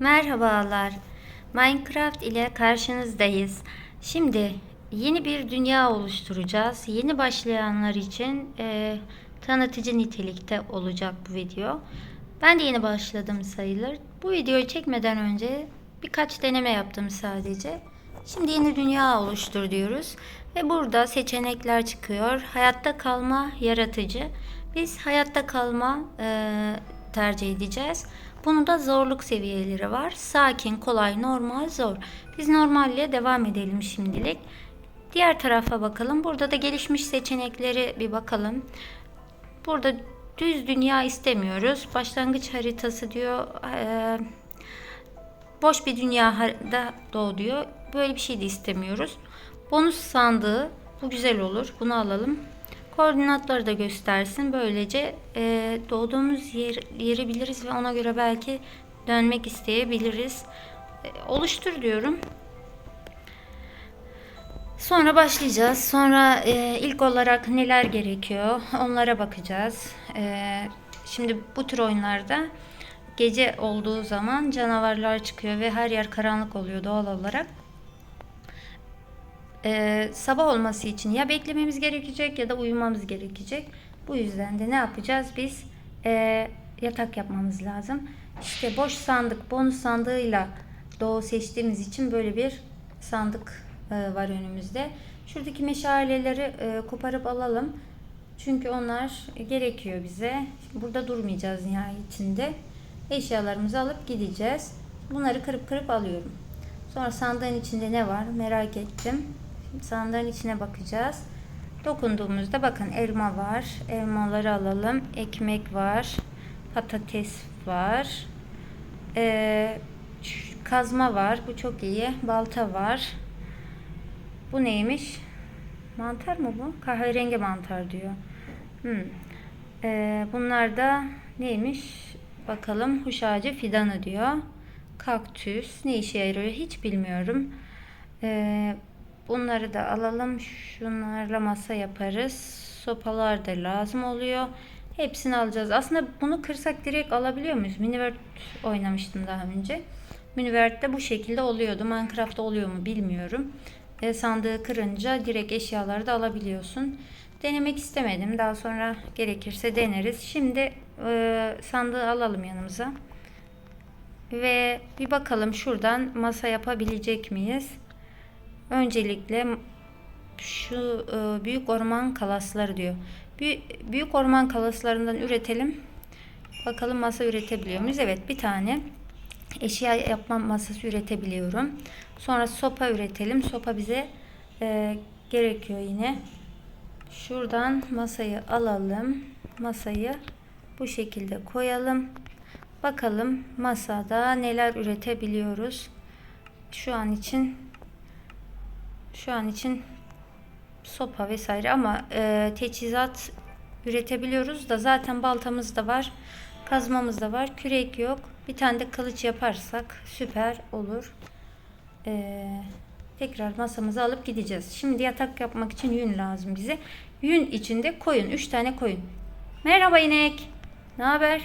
Merhabalar. Minecraft ile karşınızdayız. Şimdi yeni bir dünya oluşturacağız. Yeni başlayanlar için e, tanıtıcı nitelikte olacak bu video. Ben de yeni başladım sayılır. Bu videoyu çekmeden önce birkaç deneme yaptım sadece. Şimdi yeni dünya oluştur diyoruz. Ve burada seçenekler çıkıyor. Hayatta kalma, yaratıcı. Biz hayatta kalma e, tercih edeceğiz. Bunun da zorluk seviyeleri var. Sakin, kolay, normal, zor. Biz normalle devam edelim şimdilik. Diğer tarafa bakalım. Burada da gelişmiş seçenekleri bir bakalım. Burada düz dünya istemiyoruz. Başlangıç haritası diyor. Eee boş bir dünyada doğ diyor. Böyle bir şey de istemiyoruz. Bonus sandığı bu güzel olur. Bunu alalım. Koordinatları da göstersin. Böylece e, doğduğumuz yer, yeri biliriz ve ona göre belki dönmek isteyebiliriz. E, oluştur diyorum. Sonra başlayacağız. Sonra e, ilk olarak neler gerekiyor onlara bakacağız. E, şimdi bu tür oyunlarda gece olduğu zaman canavarlar çıkıyor ve her yer karanlık oluyor doğal olarak. Ee, sabah olması için ya beklememiz gerekecek ya da uyumamız gerekecek. Bu yüzden de ne yapacağız? Biz ee, yatak yapmamız lazım. İşte boş sandık, bonus sandığıyla doğu seçtiğimiz için böyle bir sandık e, var önümüzde. Şuradaki meşaleleri e, koparıp alalım. Çünkü onlar gerekiyor bize. Burada durmayacağız nihayetinde. Eşyalarımızı alıp gideceğiz. Bunları kırıp kırıp alıyorum. Sonra sandığın içinde ne var merak ettim. Sandığın içine bakacağız. Dokunduğumuzda bakın elma var. Elmaları alalım. Ekmek var. Patates var. Ee, kazma var. Bu çok iyi. Balta var. Bu neymiş? Mantar mı bu? Kahverengi mantar diyor. Hmm. Ee, bunlar da neymiş? Bakalım huş ağacı fidanı diyor. Kaktüs ne işe yarıyor hiç bilmiyorum. Ee, bunları da alalım. Şunlarla masa yaparız. Sopalar da lazım oluyor. Hepsini alacağız. Aslında bunu kırsak direkt alabiliyor muyuz? Minivert oynamıştım daha önce. Minivert'te bu şekilde oluyordu. Minecraft'ta oluyor mu bilmiyorum. E, sandığı kırınca direkt eşyaları da alabiliyorsun. Denemek istemedim. Daha sonra gerekirse deneriz. Şimdi e, sandığı alalım yanımıza. Ve bir bakalım şuradan masa yapabilecek miyiz? Öncelikle şu e, büyük orman kalasları diyor. Büyük, büyük orman kalaslarından üretelim. Bakalım masa üretebiliyor muyuz? Evet bir tane eşya yapma masası üretebiliyorum. Sonra sopa üretelim. Sopa bize e, gerekiyor yine. Şuradan masayı alalım. Masayı bu şekilde koyalım. Bakalım masada neler üretebiliyoruz. Şu an için şu an için sopa vesaire ama e, teçhizat üretebiliyoruz da zaten baltamız da var. Kazmamız da var. Kürek yok. Bir tane de kılıç yaparsak süper olur. E, tekrar masamızı alıp gideceğiz. Şimdi yatak yapmak için yün lazım bize. Yün içinde koyun. 3 tane koyun. Merhaba inek. Ne haber?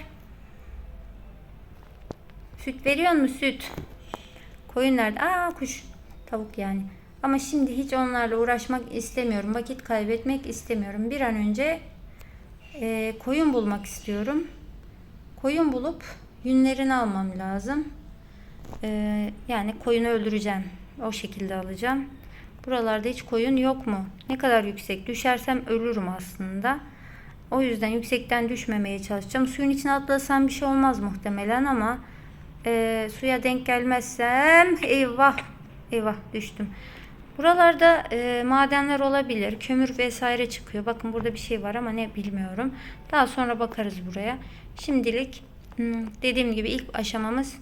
Süt veriyor mu süt? Koyun nerede? Aa kuş. Tavuk yani. Ama şimdi hiç onlarla uğraşmak istemiyorum. Vakit kaybetmek istemiyorum. Bir an önce e, koyun bulmak istiyorum. Koyun bulup yünlerini almam lazım. E, yani koyunu öldüreceğim. O şekilde alacağım. Buralarda hiç koyun yok mu? Ne kadar yüksek? Düşersem ölürüm aslında. O yüzden yüksekten düşmemeye çalışacağım. Suyun içine atlasam bir şey olmaz muhtemelen ama e, suya denk gelmezsem eyvah eyvah düştüm. Buralarda e, madenler olabilir. Kömür vesaire çıkıyor. Bakın burada bir şey var ama ne bilmiyorum. Daha sonra bakarız buraya. Şimdilik hmm, dediğim gibi ilk aşamamız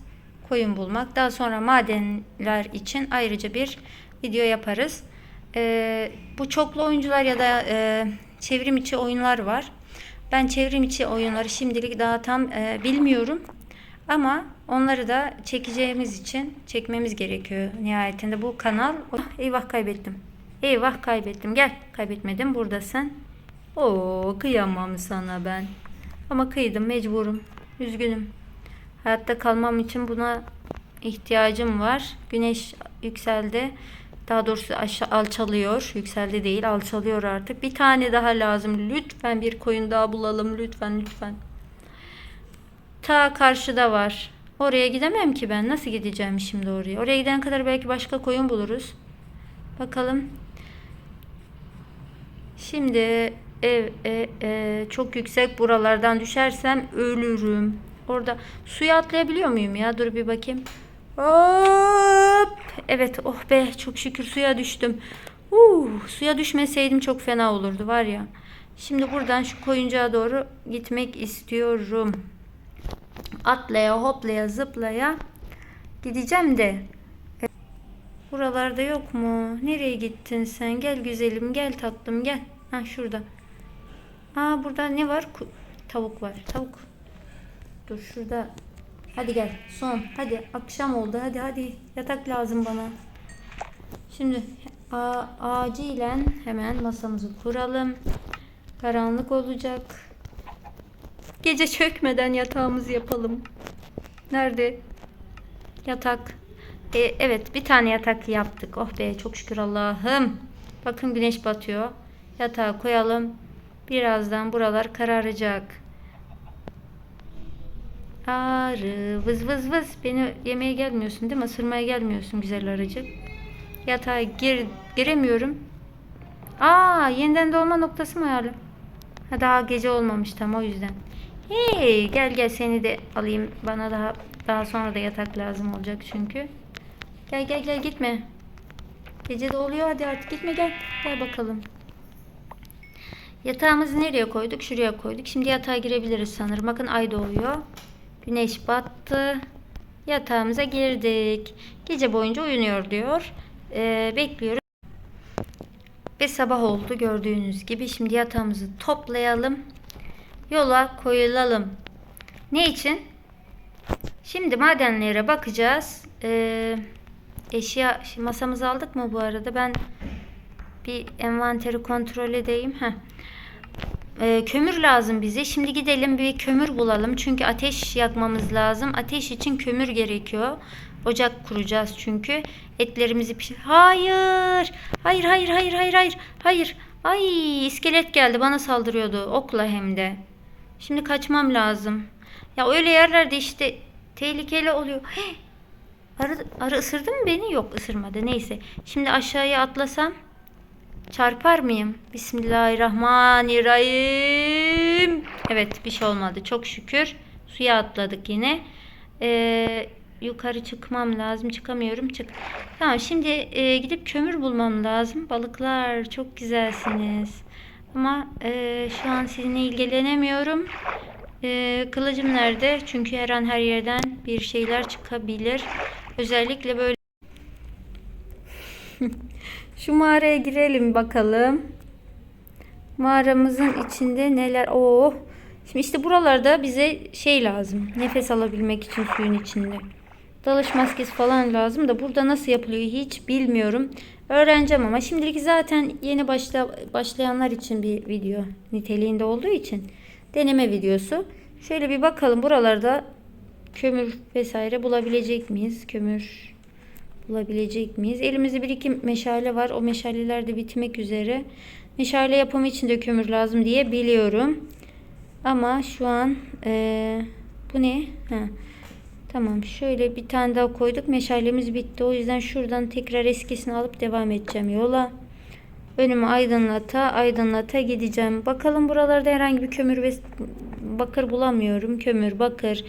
koyun bulmak. Daha sonra madenler için ayrıca bir video yaparız. E, bu çoklu oyuncular ya da e, çevrim içi oyunlar var. Ben çevrim içi oyunları şimdilik daha tam e, bilmiyorum. Ama onları da çekeceğimiz için çekmemiz gerekiyor nihayetinde. Bu kanal... Eyvah kaybettim. Eyvah kaybettim. Gel. Kaybetmedim. Buradasın. Oo kıyamam sana ben. Ama kıydım mecburum. Üzgünüm. Hayatta kalmam için buna ihtiyacım var. Güneş yükseldi. Daha doğrusu aşağı alçalıyor. Yükseldi değil, alçalıyor artık. Bir tane daha lazım. Lütfen bir koyun daha bulalım. Lütfen, lütfen. Ta karşıda var. Oraya gidemem ki ben. Nasıl gideceğim şimdi oraya? Oraya giden kadar belki başka koyun buluruz. Bakalım. Şimdi ev e, e, çok yüksek buralardan düşersem ölürüm. Orada suya atlayabiliyor muyum ya? Dur bir bakayım. Hop! Evet, oh be, çok şükür suya düştüm. Uh, suya düşmeseydim çok fena olurdu var ya. Şimdi buradan şu koyuncağa doğru gitmek istiyorum. Atlaya, hoplaya, zıplaya gideceğim de. E, Buralarda yok mu? Nereye gittin sen? Gel güzelim, gel tatlım, gel. Ha şurada. Aa burada ne var? Tavuk var. Tavuk. Dur şurada. Hadi gel. Son. Hadi akşam oldu. Hadi hadi. Yatak lazım bana. Şimdi a- acilen hemen masamızı kuralım. Karanlık olacak. Gece çökmeden yatağımızı yapalım. Nerede? Yatak. E, evet bir tane yatak yaptık. Oh be çok şükür Allah'ım. Bakın güneş batıyor. Yatağı koyalım. Birazdan buralar kararacak. Arı vız vız vız. Beni yemeye gelmiyorsun değil mi? Isırmaya gelmiyorsun güzel arıcı. Yatağa gir, giremiyorum. Aa yeniden doğma noktası mı ayarlı? Ha, daha gece olmamış tam o yüzden. Hey gel gel seni de alayım. Bana daha daha sonra da yatak lazım olacak çünkü. Gel gel gel gitme. Gece de oluyor hadi artık gitme gel. Gel bakalım. Yatağımızı nereye koyduk? Şuraya koyduk. Şimdi yatağa girebiliriz sanırım. Bakın ay doğuyor. Güneş battı. Yatağımıza girdik. Gece boyunca uyunuyor diyor. Ee, bekliyoruz. Ve sabah oldu gördüğünüz gibi. Şimdi yatağımızı toplayalım. Yola koyulalım. Ne için? Şimdi madenlere bakacağız. Ee, eşya şimdi masamızı aldık mı bu arada? Ben bir envanteri kontrol edeyim. Heh. Ee, kömür lazım bize. Şimdi gidelim bir kömür bulalım. Çünkü ateş yakmamız lazım. Ateş için kömür gerekiyor. Ocak kuracağız çünkü. Etlerimizi pişir. Hayır. Hayır, hayır, hayır, hayır, hayır. Hayır. Ay, iskelet geldi. Bana saldırıyordu. Okla hem de. Şimdi kaçmam lazım. Ya öyle yerlerde işte tehlikeli oluyor. Heh. Arı, arı ısırdı mı beni? Yok ısırmadı. Neyse. Şimdi aşağıya atlasam çarpar mıyım? Bismillahirrahmanirrahim. Evet bir şey olmadı. Çok şükür. Suya atladık yine. Ee, yukarı çıkmam lazım. Çıkamıyorum. Çık. Tamam şimdi e, gidip kömür bulmam lazım. Balıklar çok güzelsiniz. Ama e, şu an sizinle ilgilenemiyorum. E, kılıcım nerede? Çünkü her an her yerden bir şeyler çıkabilir. Özellikle böyle şu mağaraya girelim bakalım. Mağaramızın içinde neler? Oo. Şimdi işte buralarda bize şey lazım. Nefes alabilmek için suyun içinde. Dalış maskesi falan lazım da burada nasıl yapılıyor hiç bilmiyorum. Öğreneceğim ama şimdilik zaten yeni başla, başlayanlar için bir video niteliğinde olduğu için deneme videosu. Şöyle bir bakalım buralarda kömür vesaire bulabilecek miyiz? Kömür bulabilecek miyiz? Elimizde bir iki meşale var. O meşaleler de bitmek üzere. Meşale yapımı için de kömür lazım diye biliyorum. Ama şu an eee, bu ne? Ha. Tamam şöyle bir tane daha koyduk. Meşalemiz bitti. O yüzden şuradan tekrar eskisini alıp devam edeceğim yola. Önümü aydınlata aydınlata gideceğim. Bakalım buralarda herhangi bir kömür ve bakır bulamıyorum. Kömür, bakır,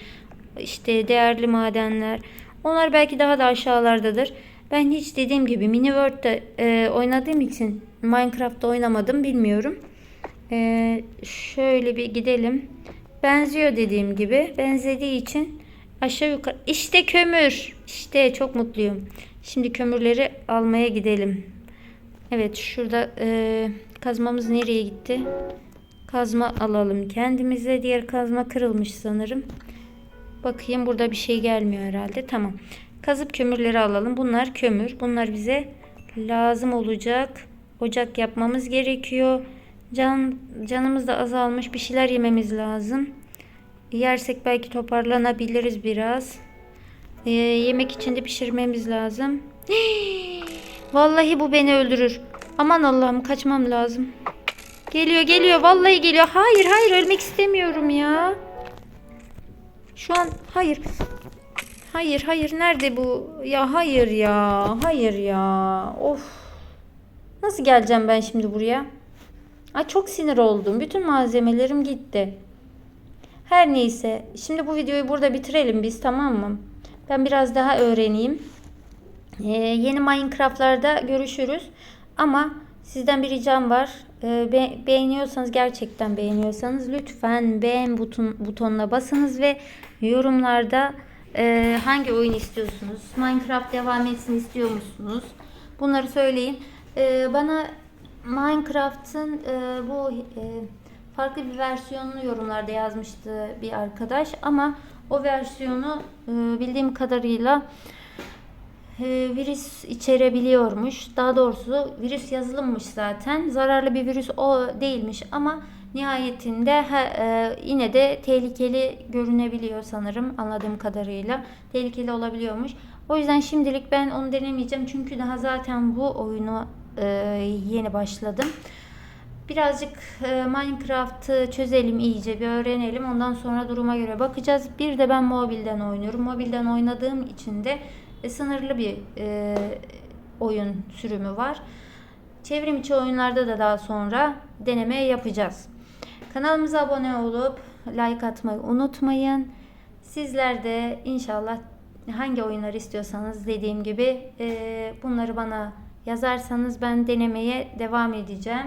işte değerli madenler. Onlar belki daha da aşağılardadır. Ben hiç dediğim gibi Mini World'de e, oynadığım için Minecraft'ta oynamadım bilmiyorum. E, şöyle bir gidelim. Benziyor dediğim gibi. Benzediği için aşağı yukarı. İşte kömür. İşte çok mutluyum. Şimdi kömürleri almaya gidelim. Evet şurada e, kazmamız nereye gitti? Kazma alalım kendimize. Diğer kazma kırılmış sanırım. Bakayım burada bir şey gelmiyor herhalde. Tamam. Kazıp kömürleri alalım. Bunlar kömür. Bunlar bize lazım olacak. Ocak yapmamız gerekiyor. Can canımız da azalmış. Bir şeyler yememiz lazım. Yersek belki toparlanabiliriz biraz. Ee, yemek için de pişirmemiz lazım. Vallahi bu beni öldürür. Aman Allah'ım kaçmam lazım. Geliyor geliyor vallahi geliyor. Hayır hayır ölmek istemiyorum ya. Şu an hayır. Hayır hayır nerede bu? Ya hayır ya. Hayır ya. Of. Nasıl geleceğim ben şimdi buraya? Ay çok sinir oldum. Bütün malzemelerim gitti. Her neyse. Şimdi bu videoyu burada bitirelim biz tamam mı? Ben biraz daha öğreneyim. Ee, yeni Minecraft'larda görüşürüz. Ama sizden bir ricam var. Ee, be- beğeniyorsanız gerçekten beğeniyorsanız lütfen beğen buton, butonuna basınız ve yorumlarda e, hangi oyun istiyorsunuz? Minecraft devam etsin istiyor musunuz? Bunları söyleyin. Ee, bana Minecraft'ın e, bu e, farklı bir versiyonunu yorumlarda yazmıştı bir arkadaş ama o versiyonu e, bildiğim kadarıyla e, virüs içerebiliyormuş. Daha doğrusu virüs yazılımmış zaten. Zararlı bir virüs o değilmiş ama nihayetinde e, yine de tehlikeli görünebiliyor sanırım anladığım kadarıyla. Tehlikeli olabiliyormuş. O yüzden şimdilik ben onu denemeyeceğim çünkü daha zaten bu oyunu yeni başladım. Birazcık e, Minecraft'ı çözelim iyice bir öğrenelim. Ondan sonra duruma göre bakacağız. Bir de ben mobilden oynuyorum. Mobilden oynadığım için de e, sınırlı bir e, oyun sürümü var. Çevrim içi oyunlarda da daha sonra deneme yapacağız. Kanalımıza abone olup like atmayı unutmayın. Sizler de inşallah hangi oyunlar istiyorsanız dediğim gibi bunları bana yazarsanız ben denemeye devam edeceğim.